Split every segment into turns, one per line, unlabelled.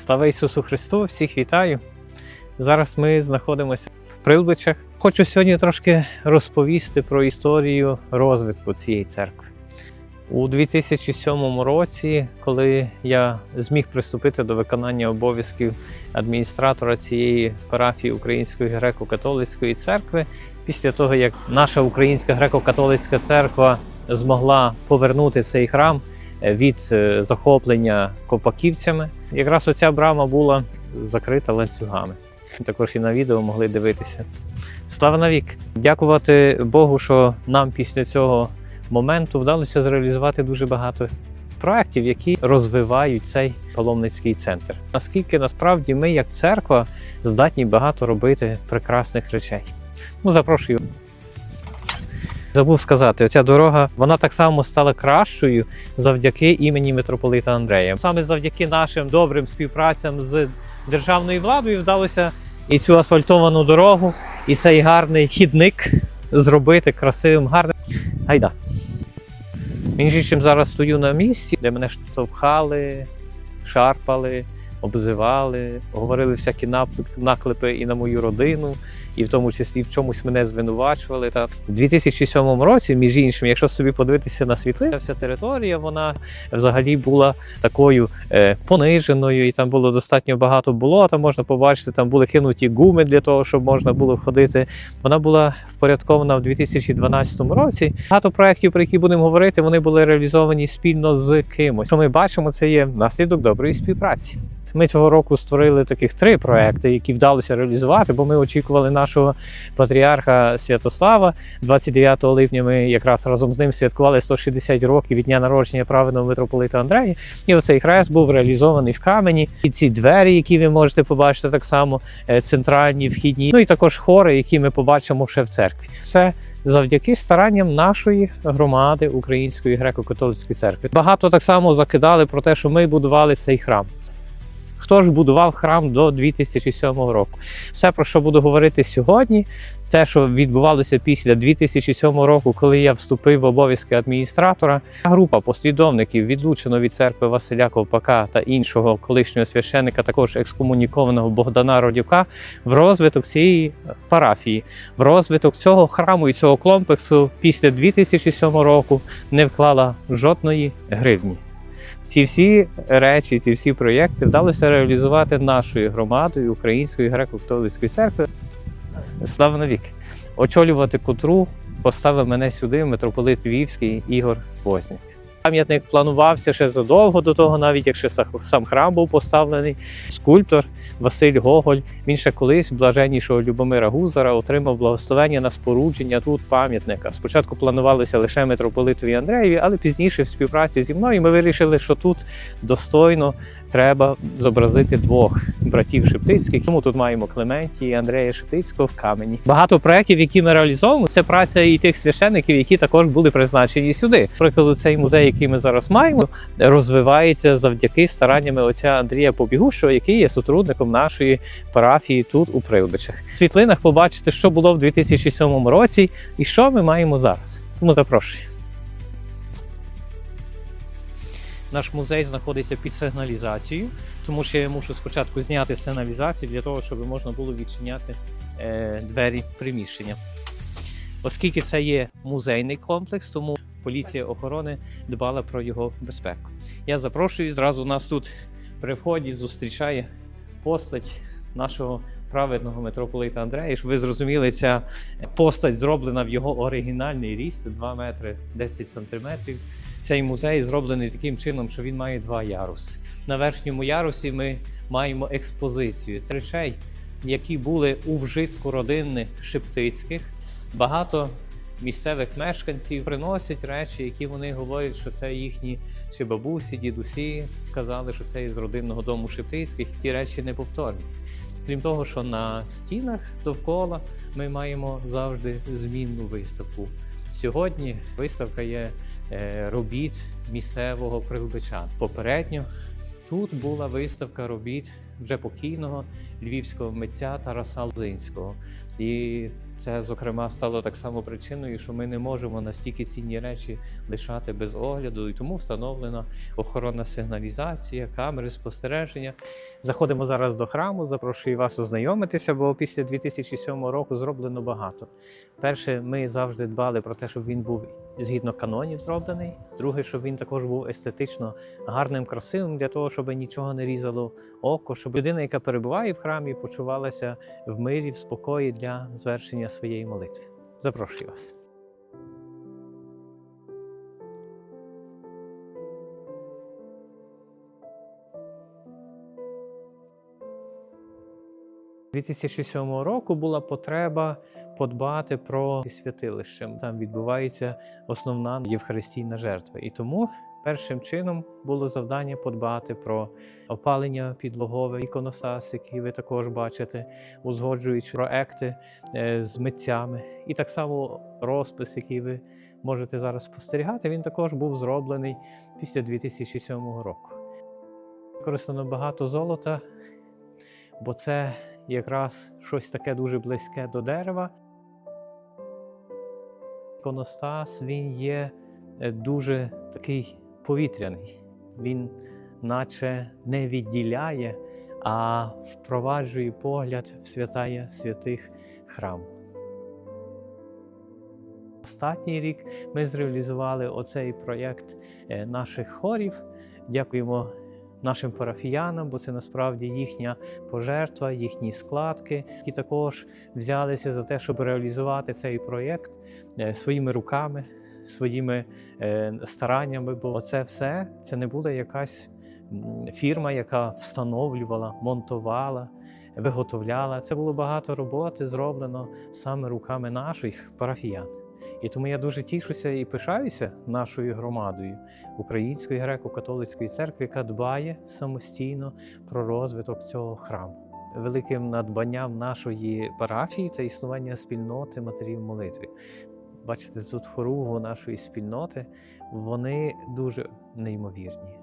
Слава Ісусу Христу! Всіх вітаю! Зараз ми знаходимося в Прилбичах. Хочу сьогодні трошки розповісти про історію розвитку цієї церкви. У 2007 році, коли я зміг приступити до виконання обов'язків адміністратора цієї парафії Української греко-католицької церкви, після того як наша Українська греко-католицька церква змогла повернути цей храм від е, захоплення копаківцями, якраз оця брама була закрита ланцюгами. Також і на відео могли дивитися. Слава навік! Дякувати Богу, що нам після цього моменту вдалося зреалізувати дуже багато проєктів, які розвивають цей паломницький центр. Наскільки насправді ми, як церква, здатні багато робити прекрасних речей. Ну, запрошую. Забув сказати, оця дорога вона так само стала кращою завдяки імені митрополита Андрея. Саме завдяки нашим добрим співпрацям з державною владою вдалося і цю асфальтовану дорогу, і цей гарний хідник зробити красивим, гарним. Гайда. Між іншим зараз стою на місці, де мене штовхали, шарпали, обзивали, говорили всякі наклепи і на мою родину, і в тому числі в чомусь мене звинувачували. Та у 2007 році, між іншим, якщо собі подивитися на світлини, вся територія вона взагалі була такою е, пониженою, і там було достатньо багато болота. Можна побачити, там були кинуті гуми для того, щоб можна було ходити. Вона була впорядкована в 2012 році. Багато проєктів, про які будемо говорити, вони були реалізовані спільно з кимось. Що ми бачимо, це є наслідок доброї співпраці. Ми цього року створили таких три проекти, які вдалося реалізувати, бо ми очікували нашого патріарха Святослава. 29 липня ми якраз разом з ним святкували 160 років від дня народження праведного митрополита Андрея. І оцей хрест був реалізований в камені. І ці двері, які ви можете побачити, так само е, центральні, вхідні, ну і також хори, які ми побачимо ще в церкві. Це завдяки старанням нашої громади Української греко-католицької церкви. Багато так само закидали про те, що ми будували цей храм. Хто ж будував храм до 2007 року? Все, про що буду говорити сьогодні, те, що відбувалося після 2007 року, коли я вступив в обов'язки адміністратора. Група послідовників відлучено від церкви Василя Ковпака та іншого колишнього священика, також екскомунікованого Богдана Родюка, в розвиток цієї парафії, в розвиток цього храму і цього комплексу після 2007 року не вклала жодної гривні. Ці всі речі, ці всі проєкти вдалося реалізувати нашою громадою Української греко-католицької церкви. Слава навік! Очолювати котру поставив мене сюди митрополит Львівський Ігор Вознік. Пам'ятник планувався ще задовго до того, навіть якщо сам храм був поставлений. Скульптор Василь Гоголь. Він ще колись блаженнішого Любомира Гузара отримав благословення на спорудження тут пам'ятника. Спочатку планувалося лише митрополитові Андреєві, але пізніше в співпраці зі мною ми вирішили, що тут достойно треба зобразити двох братів Шептицьких. Тому тут маємо Клементії і Андрея Шептицького в камені. Багато проєктів, які ми реалізовуємо, це праця і тих священників, які також були призначені сюди. Наприклад, цей музей, який ми зараз маємо, розвивається завдяки стараннями отця Андрія Побігущого, який є сотрудником нашої парафії тут у Прилбичах. В світлинах побачите, що було в 2007 році і що ми маємо зараз. Тому запрошую. Наш музей знаходиться під сигналізацією, тому що я мушу спочатку зняти сигналізацію для того, щоб можна було відчиняти е, двері приміщення. Оскільки це є музейний комплекс, тому поліція охорони дбала про його безпеку. Я запрошую зразу нас тут при вході зустрічає постать нашого праведного митрополита Андрея. Щоб ви зрозуміли, ця постать зроблена в його оригінальний ріст 2 метри 10 сантиметрів. Цей музей зроблений таким чином, що він має два яруси. На верхньому ярусі ми маємо експозицію. Це речей, які були у вжитку родинних шептицьких. Багато місцевих мешканців приносять речі, які вони говорять, що це їхні чи бабусі, дідусі казали, що це із родинного дому Шептицьких. Ті речі неповторні. Крім того, що на стінах довкола ми маємо завжди змінну виставку. Сьогодні виставка є е, робіт місцевого прилбича. Попередньо тут була виставка робіт вже покійного львівського митця Тараса Лзинського. І це, зокрема, стало так само причиною, що ми не можемо настільки цінні речі лишати без огляду, і тому встановлена охоронна сигналізація, камери спостереження. Заходимо зараз до храму. Запрошую вас ознайомитися, бо після 2007 року зроблено багато. Перше, ми завжди дбали про те, щоб він був згідно канонів зроблений. Друге, щоб він також був естетично гарним, красивим, для того, щоб нічого не різало око, щоб людина, яка перебуває в храмі, почувалася в мирі, в спокої для звершення своєї молитви. Запрошую вас. У 2007 року була потреба подбати про святилище. Там відбувається основна євхаристійна жертва. І тому першим чином було завдання подбати про опалення підлогове, іконосас, який ви також бачите, узгоджуючи проекти е, з митцями. І так само розпис, який ви можете зараз спостерігати, він також був зроблений після 2007 року. Використано багато золота, бо це якраз щось таке дуже близьке до дерева. Іконостас він є е, дуже такий повітряний. Він наче не відділяє, а впроваджує погляд в святая святих храм. Останній рік ми зреалізували оцей проєкт е, наших хорів. Дякуємо нашим парафіянам, бо це насправді їхня пожертва, їхні складки, які також взялися за те, щоб реалізувати цей проєкт е, своїми руками, своїми е, стараннями. Бо це все це не була якась фірма, яка встановлювала, монтувала. Виготовляла це було багато роботи зроблено саме руками наших парафіян. І тому я дуже тішуся і пишаюся нашою громадою Української греко-католицької церкви, яка дбає самостійно про розвиток цього храму. Великим надбанням нашої парафії це існування спільноти матерів молитви. Бачите, тут хоругу нашої спільноти, вони дуже неймовірні.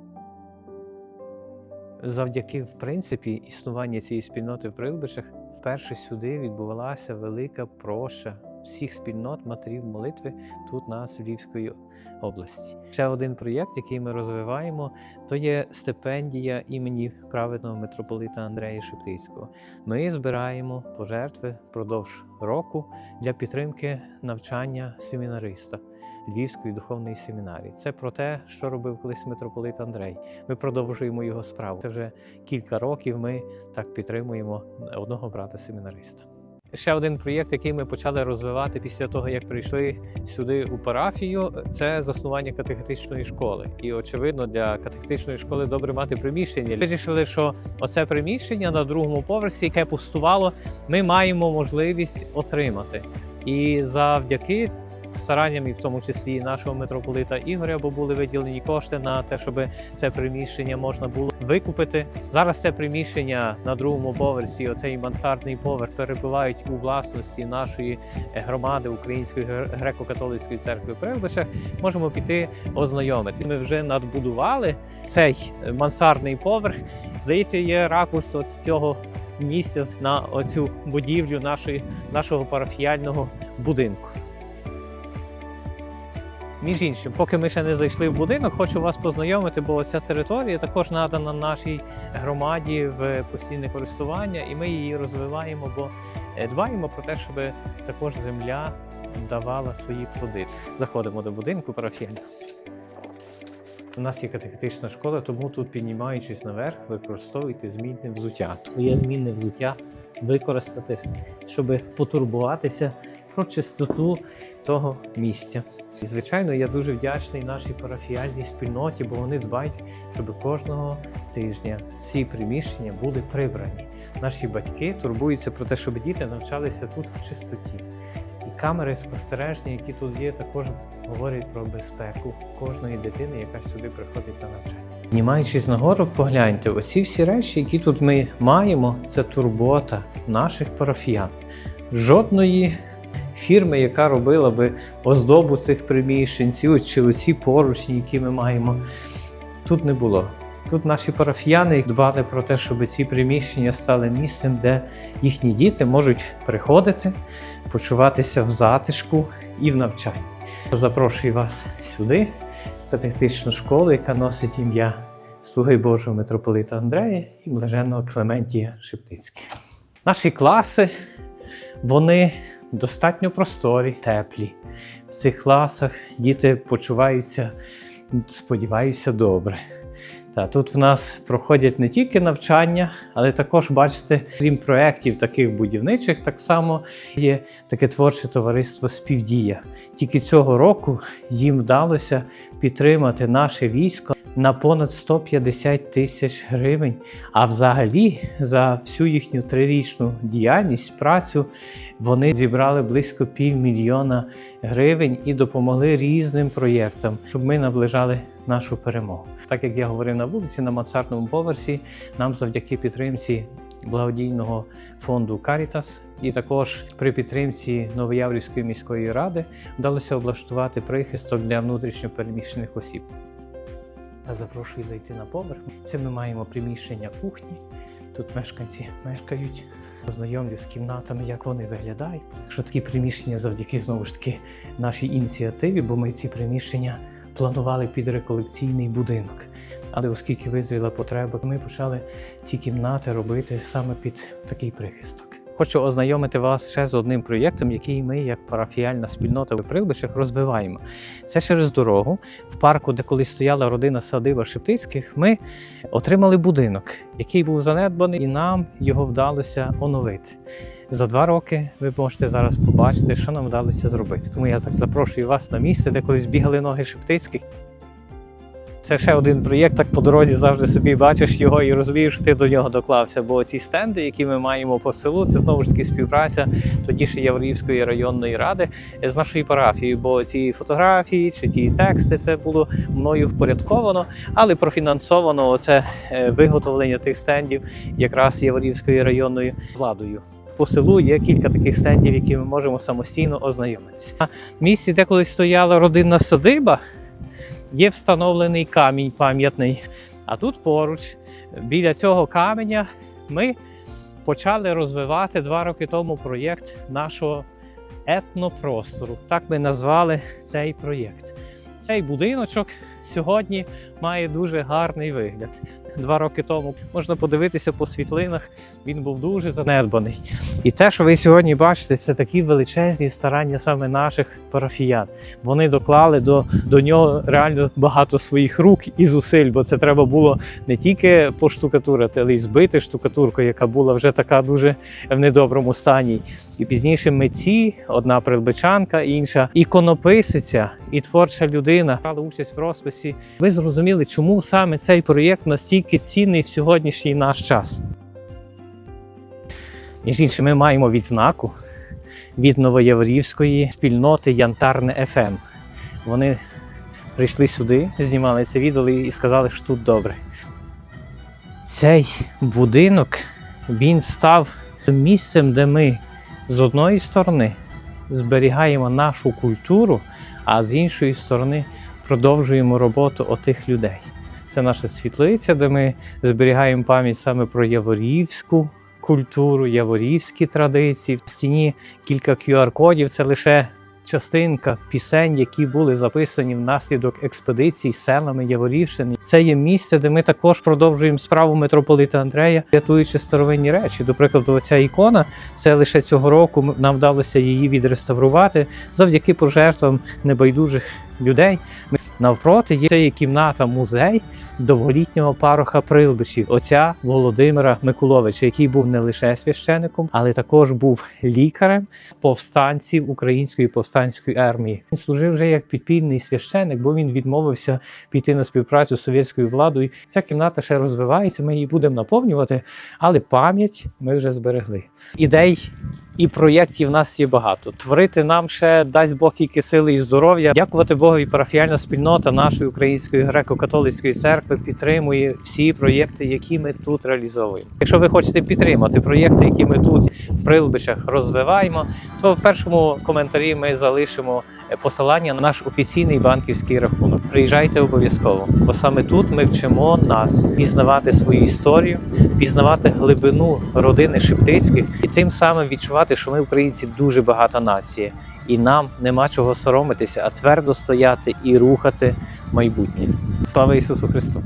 Завдяки, в принципі, існування цієї спільноти в Прилбичах вперше сюди відбувалася велика проща всіх спільнот матерів молитви тут на Львівської області. Ще один проєкт, який ми розвиваємо, то є стипендія імені праведного митрополита Андрея Шептицького. Ми збираємо пожертви впродовж року для підтримки навчання семінариста. Львівської духовної семінарії. Це про те, що робив колись митрополит Андрей. Ми продовжуємо його справу. Це вже кілька років. Ми так підтримуємо одного брата семінариста. Ще один проєкт, який ми почали розвивати після того, як прийшли сюди у парафію, це заснування катехетичної школи. І очевидно, для катехетичної школи добре мати приміщення. Вирішили, що оце приміщення на другому поверсі, яке пустувало, ми маємо можливість отримати. І завдяки старанням, і в тому числі нашого митрополита Ігоря, бо були виділені кошти на те, щоб це приміщення можна було викупити. Зараз це приміщення на другому поверсі, оцей мансардний поверх, перебувають у власності нашої е, громади Української греко-католицької церкви в. Можемо піти ознайомити. Ми вже надбудували цей е, мансардний поверх. Здається, є ракурс з цього місця на оцю будівлю нашої, нашого парафіяльного будинку. Між іншим, поки ми ще не зайшли в будинок, хочу вас познайомити, бо ця територія також надана нашій громаді в постійне користування, і ми її розвиваємо, бо е, дбаємо про те, щоб також земля давала свої плоди. Заходимо до будинку парафіяльного. У нас є катехетична школа, тому тут, піднімаючись наверх, використовуйте змінне взуття. Своє змінне взуття використати, щоб потурбуватися про чистоту того місця. І, звичайно, я дуже вдячний нашій парафіальній спільноті, бо вони дбають, щоб кожного тижня ці приміщення були прибрані. Наші батьки турбуються про те, щоб діти навчалися тут в чистоті. І камери спостереження, які тут є, також говорять про безпеку кожної дитини, яка сюди приходить на навчання. Піднімаючись нагору, погляньте, оці всі речі, які тут ми маємо, це турбота наших парафіян. Жодної фірми, яка робила би оздобу цих приміщень, ці чи оці поручні, які ми маємо, тут не було. Тут наші парафіяни дбали про те, щоб ці приміщення стали місцем, де їхні діти можуть приходити, почуватися в затишку і в навчанні. Запрошую вас сюди, в катехетичну школу, яка носить ім'я Слуги Божого митрополита Андрея і блаженного Клементія Шептицького. Наші класи вони достатньо просторі, теплі. В цих класах діти почуваються, сподіваюся, добре. Та тут в нас проходять не тільки навчання, але також, бачите, крім проєктів таких будівничих, так само є таке творче товариство Співдія. Тільки цього року їм вдалося підтримати наше військо на понад 150 тисяч гривень. А взагалі за всю їхню трирічну діяльність, працю вони зібрали близько півмільйона гривень і допомогли різним проєктам, щоб ми наближали нашу перемогу. Так як я говорив на вулиці, на мансардному поверсі, нам завдяки підтримці благодійного фонду Caritas і також при підтримці Новояврівської міської ради вдалося облаштувати прихисток для внутрішньопереміщених осіб. Запрошую зайти на поверх. Це ми маємо приміщення кухні. Тут мешканці мешкають. Знайомлю з кімнатами, як вони виглядають. Що такі приміщення завдяки знову ж таки нашій ініціативі, бо ми ці приміщення планували під реколекційний будинок. Але оскільки визріла потреба, ми почали ці кімнати робити саме під такий прихисток. Хочу ознайомити вас ще з одним проєктом, який ми, як парафіальна спільнота в Прилбичах, розвиваємо. Це через дорогу в парку, де колись стояла родина садиба Шептицьких, ми отримали будинок, який був занедбаний, і нам його вдалося оновити. За два роки ви можете зараз побачити, що нам вдалося зробити. Тому я так запрошую вас на місце, де колись бігали ноги Шептицьких. Це ще один проєкт, так по дорозі завжди собі бачиш його і розумієш, що ти до нього доклався. Бо ці стенди, які ми маємо по селу, це знову ж таки співпраця тоді ще Яворівської районної ради з нашою парафією. Бо ці фотографії чи ті тексти це було мною впорядковано, але профінансовано оце е, виготовлення тих стендів якраз Яворівською районною владою. По селу є кілька таких стендів, які ми можемо самостійно ознайомитися. На місці, де колись стояла родинна садиба, є встановлений камінь пам'ятний. А тут поруч, біля цього каменя, ми почали розвивати два роки тому проєкт нашого етнопростору. Так ми назвали цей проєкт. Цей будиночок сьогодні має дуже гарний вигляд. Два роки тому можна подивитися по світлинах, він був дуже занедбаний. І те, що ви сьогодні бачите, це такі величезні старання саме наших парафіян. Вони доклали до, до нього реально багато своїх рук і зусиль, бо це треба було не тільки поштукатурити, але й збити штукатурку, яка була вже така дуже в недоброму стані. І пізніше митці, одна прилбичанка, інша іконописиця і творча людина брали участь в розписі. Ви зрозуміли, чому саме цей проєкт настільки цінний в сьогоднішній наш час. Між іншим, ми маємо відзнаку від Новоєврівської спільноти Янтарне ФМ. Вони прийшли сюди, знімали це відео і сказали, що тут добре. Цей будинок він став місцем, де ми з одної сторони зберігаємо нашу культуру, а з іншої сторони продовжуємо роботу отих людей. Це наша світлиця, де ми зберігаємо пам'ять саме про яворівську культуру, яворівські традиції. В стіні кілька QR-кодів це лише частинка пісень, які були записані внаслідок експедицій селами Яворівщини. Це є місце, де ми також продовжуємо справу митрополита Андрея, рятуючи старовинні речі. До прикладу, оця ікона це лише цього року нам вдалося її відреставрувати завдяки пожертвам небайдужих людей. Навпроти є це кімната музей довголітнього пароха Прилбичів, отця Володимира Микуловича, який був не лише священником, але також був лікарем повстанців української повстанської армії. Він служив вже як підпільний священник, бо він відмовився піти на співпрацю з совєтською владою. Ця кімната ще розвивається. Ми її будемо наповнювати, але пам'ять ми вже зберегли. Ідей і проєктів нас є багато. Творити нам ще дасть Бог тільки сили і здоров'я. Дякувати Богові, парафіальна спільнота нашої української греко-католицької церкви підтримує всі проєкти, які ми тут реалізовуємо. Якщо ви хочете підтримати проєкти, які ми тут в Прилбичах розвиваємо, то в першому коментарі ми залишимо е, посилання на наш офіційний банківський рахунок. Приїжджайте обов'язково, бо саме тут ми вчимо нас пізнавати свою історію, пізнавати глибину родини Шептицьких і тим самим відчувати, що ми українці дуже багата нація, і нам нема чого соромитися, а твердо стояти і рухати майбутнє. Слава Ісусу Христу!